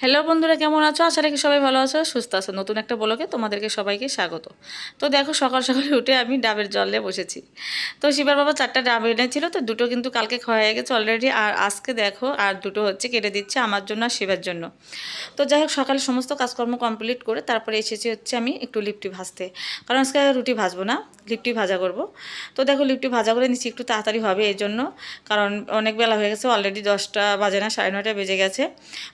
Hello বন্ধুরা, কেমন আছো? আশা রাখি সবাই ভালো আছো, সুস্থ আছো। নতুন একটা বলোকে তোমাদেরকে সবাইকে স্বাগত। তো দেখো, সকাল সকালে উঠে আমি ডাবের জলে বসেছি। তো শিবার বাবা চারটা ডাব এনেছিল, তো দুটো কিন্তু কালকে খাওয়া হয়ে গেছে অলরেডি আর আজকে দেখো, আর দুটো হচ্ছে কেটে দিচ্ছে আমার জন্য আর শিবার জন্য। তো যাই হোক, সকালে সমস্ত কাজকর্ম কমপ্লিট করে তারপরে এসেছি হচ্ছে আমি একটু লিপটি ভাজতে। কারণ আজকে রুটি ভাজবো না, লিপটি ভাজা করব। তো দেখো, লিপটি ভাজা করে নিচ্ছি, একটু তাড়াতাড়ি হবে এই জন্য। কারণ অনেক বেলা হয়ে গেছে অলরেডি দশটা বাজে না, সাড়ে নয়টা বেজে গেছে।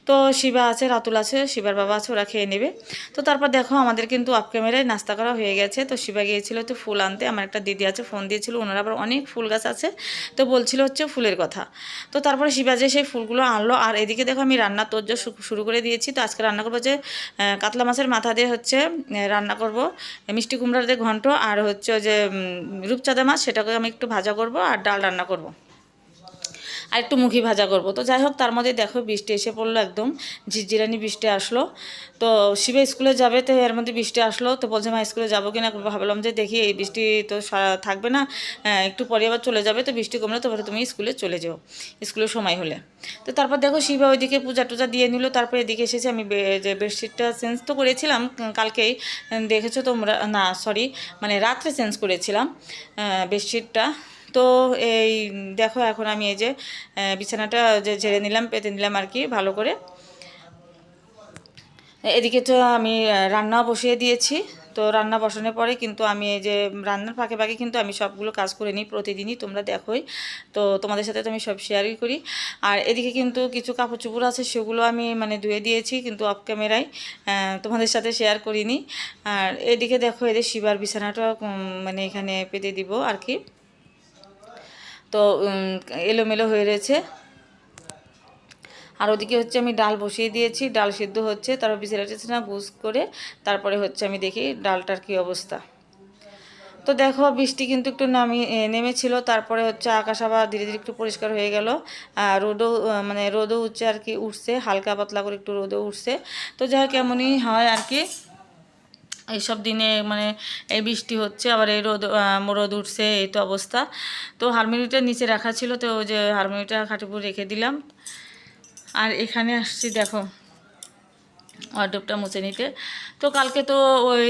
তো শিবা আছে, রাতুল আছে, শিবার বাবা আছে, ওরা খেয়ে নেবে। তো তারপর দেখো আমাদের কিন্তু অফ ক্যামেরায় নাস্তা করা হয়ে গেছে। তো শিবা গিয়েছিল তো ফুল আনতে, আমার একটা দিদি আছে ফোন দিয়েছিল, ওনারা আবার অনেক ফুল গাছ আছে। তো বলছিল হচ্ছে ফুলের কথা। তো তারপরে শিবা যে সেই ফুলগুলো আনলো, আর এদিকে দেখো আমি রান্না তোর শুরু করে দিয়েছি। তো আজকে রান্না করব যে কাতলা মাছের মাথা দিয়ে হচ্ছে রান্না করব। মিষ্টি কুমড়ার দিয়ে ঘন্ট, আর হচ্ছে যে রূপচাঁদা মাছ, সেটাকে আমি একটু ভাজা করব, আর ডাল রান্না করব। আর একটু মুখি ভাজা করব। তো যাই হোক, তার মধ্যে দেখো বৃষ্টি এসে পড়ল একদম। ঝিরঝিরানি বৃষ্টি আসলো। তো শিবে স্কুলে যাবে, তো এর মধ্যে বৃষ্টি আসলো। তো বলছে, মা, স্কুলে যাব কিনা? ভাবলাম যে, দেখি, এই বৃষ্টি তো থাকবে না। একটু পরে আবার চলে যাবে। তো বৃষ্টি কমলে তারপরে তুমি স্কুলে চলে যাও স্কুলের সময় হলে। তো তারপর দেখো, শিবা ওইদিকে পূজা টুজা দিয়ে নিল। তারপরে এদিকে এসেছে আমি যে বেডশিটটা চেঞ্জ তো করেছিলাম কালকেই। দেখেছ তোমরা, না, সরি মানে রাত্রে চেঞ্জ করেছিলাম বেডশিটটা। তো এই দেখো এখন আমি এই যে বিছানাটা যে ঝেড়ে নিলাম, পেতে নিলাম আর কি, ভালো করে। এদিকে তো আমি রান্না বসিয়ে দিয়েছি। তো রান্না বসানোর পরে কিন্তু আমি এই যে, রান্নার ফাঁকে ফাঁকে কিন্তু আমি সবগুলো কাজ করে নিই প্রতিদিনই, তোমরা দেখোই। তো তোমাদের সাথে তো আমি সব শেয়ারই করি। আর এদিকে কিন্তু কিছু কাপড় চোপড় আছে, সেগুলো আমি মানে ধুয়ে দিয়েছি কিন্তু অফ ক্যামেরায় তোমাদের সাথে শেয়ার করিনি। আর এদিকে দেখো এদের শিবার বিছানাটা মানে এখানে পেতে দিব আর কি। তো এলোমেলো হয়ে রয়েছে। আর ওদিকে হচ্ছে আমি ডাল বসিয়ে দিয়েছি। ডাল সিদ্ধ হচ্ছে, তারপর বিছানা না গুছ করে তারপরে হচ্ছে আমি দেখি ডালটার কি অবস্থা। তো দেখো, বৃষ্টি কিন্তু একটু নামি নেমেছিল। তারপরে হচ্ছে আকাশ আবার ধীরে ধীরে একটু পরিষ্কার হয়ে গেল। রোদও মানে রোদও উঠছে আর কি, উঠছে। হালকা পাতলা করে একটু রোদও উঠছে। তো যাই হোক, এমনই হয় আর কি। এইসব দিনে মানে এই বৃষ্টি হচ্ছে, আবার এই রোদ রোদ উঠছে, এই তো অবস্থা। তো হারমোনিটা নিচে রাখা ছিল, তো ওই যে হারমোনিটা খাটিপুর রেখে দিলাম। আর এখানে আসছি, দেখো। ওয়ার্ডরোবটা মুছে নিতে। তো কালকে তো ওই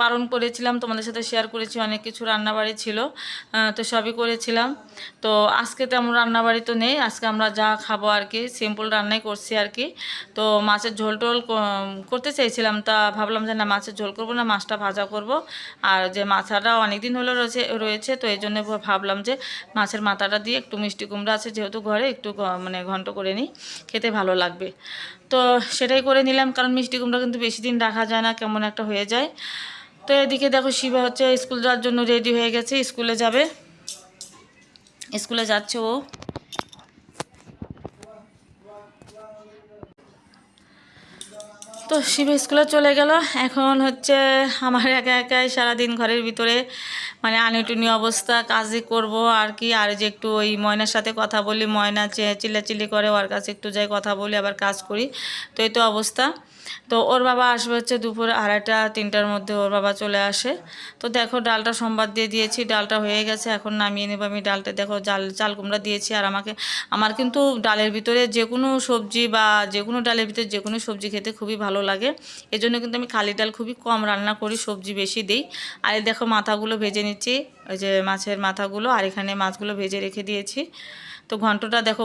পালন করেছিলাম, তোমাদের সাথে শেয়ার করেছি, অনেক কিছু রান্নাবাড়ি ছিল তো সবই করেছিলাম। তো আজকে তেমন রান্নাবাড়ি তো নেই, আজকে আমরা যা খাব আর কি সিম্পল রান্নাই করছি আর কি। তো মাছের ঝোল টোল করতে চাইছিলাম, তা ভাবলাম যে না, মাছের ঝোল করব না, মাছটা ভাজা করব। আর যে মাথাটা অনেক দিন হলো রয়েছে রয়েছে, তো এই জন্য ভাবলাম যে মাছের মাথাটা দিয়ে একটু মিষ্টি কুমড়া আছে, যেহেতু ঘরে একটু মানে ঘন্ট করে নিই, খেতে ভালো লাগবে। তো সেটাই করে নিলাম, কারণ মিষ্টি কুমড়া কিন্তু বেশি দিন রাখা যায় না, কেমন একটা হয়ে যায়। তো এদিকে দেখো শিবা হচ্ছে স্কুল যাওয়ার জন্য রেডি হয়ে গেছে, স্কুলে যাবে। স্কুলে যাচ্ছে ও। তো শিব স্কুলে চলে গেল, এখন হচ্ছে আমার একা একাই সারাদিন ঘরের ভিতরে মানে আনিটুনি অবস্থা, কাজই করব আর কি। আর যে একটু ওই ময়নার সাথে কথা বলি, ময়না চিল্লাচিল্লি করে, ওর কাছে একটু যাই কথা বলি, আবার কাজ করি। তো এই তো অবস্থা। তো ওর বাবা আসবে হচ্ছে দুপুর আড়াইটা, তিনটার মধ্যে ওর বাবা চলে আসে। তো দেখো ডালটা সোমবার দিয়ে দিয়েছি, ডালটা হয়ে গেছে, এখন নামিয়ে নেব আমি ডালটা। দেখো জাল, চাল কুমড়া দিয়েছি আর আমাকে, আমার কিন্তু ডালের ভিতরে যে কোনো সবজি বা যে কোনো ডালের ভিতরে যে কোনো সবজি খেতে খুবই ভালো লাগে। এজন্য কিন্তু আমি খালি ডাল খুবই কম রান্না করি, সবজি বেশি দিই। আর দেখো মাথাগুলো ভেজে নিচ্ছি ওই যে মাছের মাথাগুলো আর এখানে মাছগুলো ভেজে রেখে দিয়েছি। তো ঘন্টটা দেখো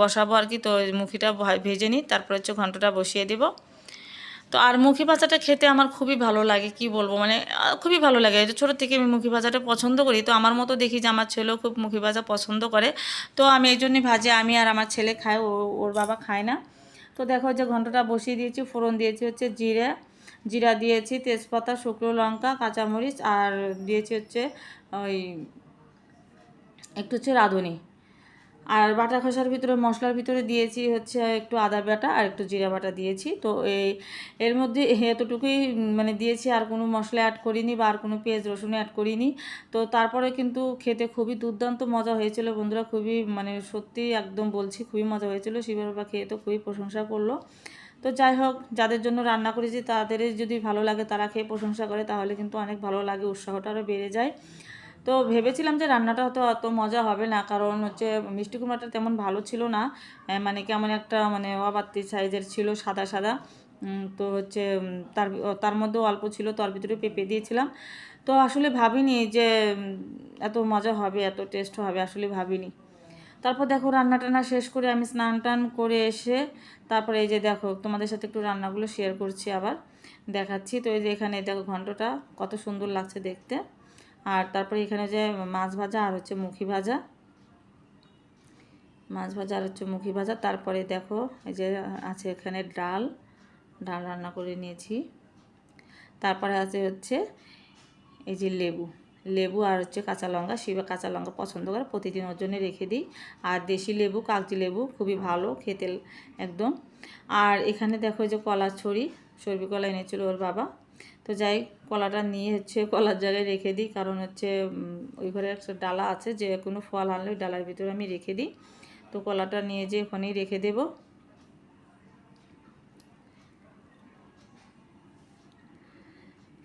বসাবো আর কি, তো মুখিটা ভেজে নিই, তারপর হচ্ছে ঘন্টটা বসিয়ে দিব। তো আর মুখি ভাজাটা খেতে আমার খুবই ভালো লাগে, কি বলব? মানে খুবই ভালো লাগে। ছোটো থেকে আমি মুখি ভাজাটা পছন্দ করি, তো আমার মতো দেখি যে আমার ছেলেও খুব মুখি ভাজা পছন্দ করে। তো আমি এই জন্যই ভাজি, আমি আর আমার ছেলে খাই ওর বাবা খায় না। তো দেখো যে ঘন্টটা বসিয়ে দিয়েছি, ফোড়ন দিয়েছি হচ্ছে জিরে। জিরা দিয়েছি, তেজপাতা, শুকনো লঙ্কা, কাঁচামরিচ, আর দিয়েছি হচ্ছে ওই একটু হচ্ছে রাঁধুনি। আর বাটা খসার ভিতরে, মশলার ভিতরে দিয়েছি হচ্ছে একটু আদা বাটা আর একটু জিরা বাটা দিয়েছি। তো এই, এর মধ্যে এতটুকুই মানে দিয়েছি, আর কোনো মশলা অ্যাড করিনি বা আর কোনো পেঁয়াজ, রসুন অ্যাড করিনি। তো তারপরে কিন্তু খেতে খুবই দুর্দান্ত মজা হয়েছিল বন্ধুরা, খুবই মানে সত্যি একদম বলছি, খুবই মজা হয়েছিল। শিবের বাবা খেয়ে তো খুবই প্রশংসা করল। তো যাই হোক, যাদের জন্য রান্না করেছি তাদের যদি ভালো লাগে, তারা খেয়ে প্রশংসা করে, তাহলে কিন্তু অনেক ভালো লাগে, উৎসাহটা আরও বেড়ে যায়। তো ভেবেছিলাম যে রান্নাটা হয়তো অত মজা হবে না, কারণ হচ্ছে মিষ্টি কুমড়াটা তেমন ভালো ছিল না। মানে কেমন একটা মানে অবাত্তি সাইজের ছিল, সাদা সাদা। তো হচ্ছে তার তার মধ্যেও অল্প ছিল তার ভিতরে পেঁপে দিয়েছিলাম। তো আসলে ভাবিনি যে এত মজা হবে, এত টেস্ট হবে, আসলে ভাবিনি। তারপর দেখো রান্না টান্না শেষ করে আমি স্নান টান করে এসে তারপরে এই যে দেখো, তোমাদের সাথে একটু রান্নাগুলো শেয়ার করছি আবার। দেখাচ্ছি। তো এই যে এখানে দেখো ঘন্টটা কত সুন্দর লাগছে দেখতে। আর তারপরে এখানে যে মাছ ভাজা আর হচ্ছে মুখি ভাজা। মাছ ভাজা আর হচ্ছে মুখি ভাজা। তারপরে দেখো এই যে আছে এখানে ডাল। ডাল রান্না করে নিয়েছি। তারপরে আছে হচ্ছে এই যে লেবু। লেবু আর হচ্ছে কাঁচা লঙ্কা, শিবা কাঁচা লঙ্কা পছন্দ করে। প্রতিদিন ওর জন্য রেখে দিই। আর দেশি লেবু কাগজি লেবু খুবই ভালো খেতে একদম। আর এখানে দেখো যে কলার ছড়ি সর্বি কলা এনেছিল ওর বাবা। তো যাই কলাটা নিয়ে হচ্ছে কলার জায়গায় রেখে দিই। কারণ হচ্ছে ওই ঘরে একটা ডালা আছে, যে কোনো ফল আনলে ওই ডালার ভিতরে আমি রেখে দিই। তো কলাটা নিয়ে যে ওখানেই রেখে দেবো।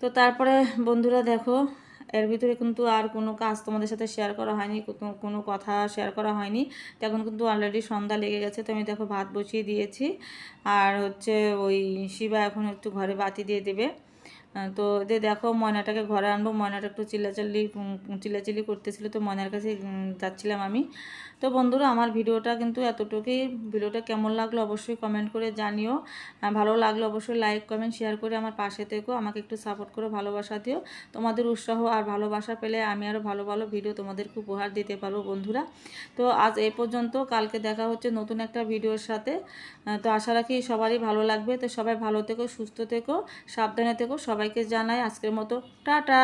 তো তারপরে বন্ধুরা দেখো এর ভিতরে কিন্তু আর কোনো কাজ তোমাদের সাথে শেয়ার করা হয়নি, কোনো- কথা শেয়ার করা হয়নি। তখন কিন্তু অলরেডি সন্ধ্যা লেগে গেছে, তো আমি দেখো ভাত বসিয়ে দিয়েছি। আর হচ্ছে ওই শিবা এখন একটু ঘরে বাতি দিয়ে দেবে। তো যে দেখো ময়নাটাকে ঘরে আনব, ময়নাটা একটু চিল্লাচিল্লি চিল্লাচিল্লি করতেছিল, তো ময়নার কাছে যাচ্ছিলাম আমি। তো বন্ধুরা, আমার ভিডিওটা কিন্তু এতটুকুই। ভিডিওটা কেমন লাগল অবশ্যই কমেন্ট করে জানিও। ভালো লাগল অবশ্যই লাইক কমেন্ট শেয়ার করে আমার পাশে থেকেও আমাকে একটু সাপোর্ট করো, ভালোবাসা দিও। তোমাদের উৎসাহ আর ভালোবাসা পেলে আমি আরও ভালো ভালো ভিডিও তোমাদেরকে উপহার দিতে পারব বন্ধুরা। তো আজ এই পর্যন্ত, কালকে দেখা হচ্ছে নতুন একটা ভিডিওর সাথে। তো আশা রাখি সবারই ভালো লাগবে। তো সবাই ভালো থেকো, সুস্থ থেকো, সাবধানে থেকো সবাইকে জানাই আজকের মতো টাটা।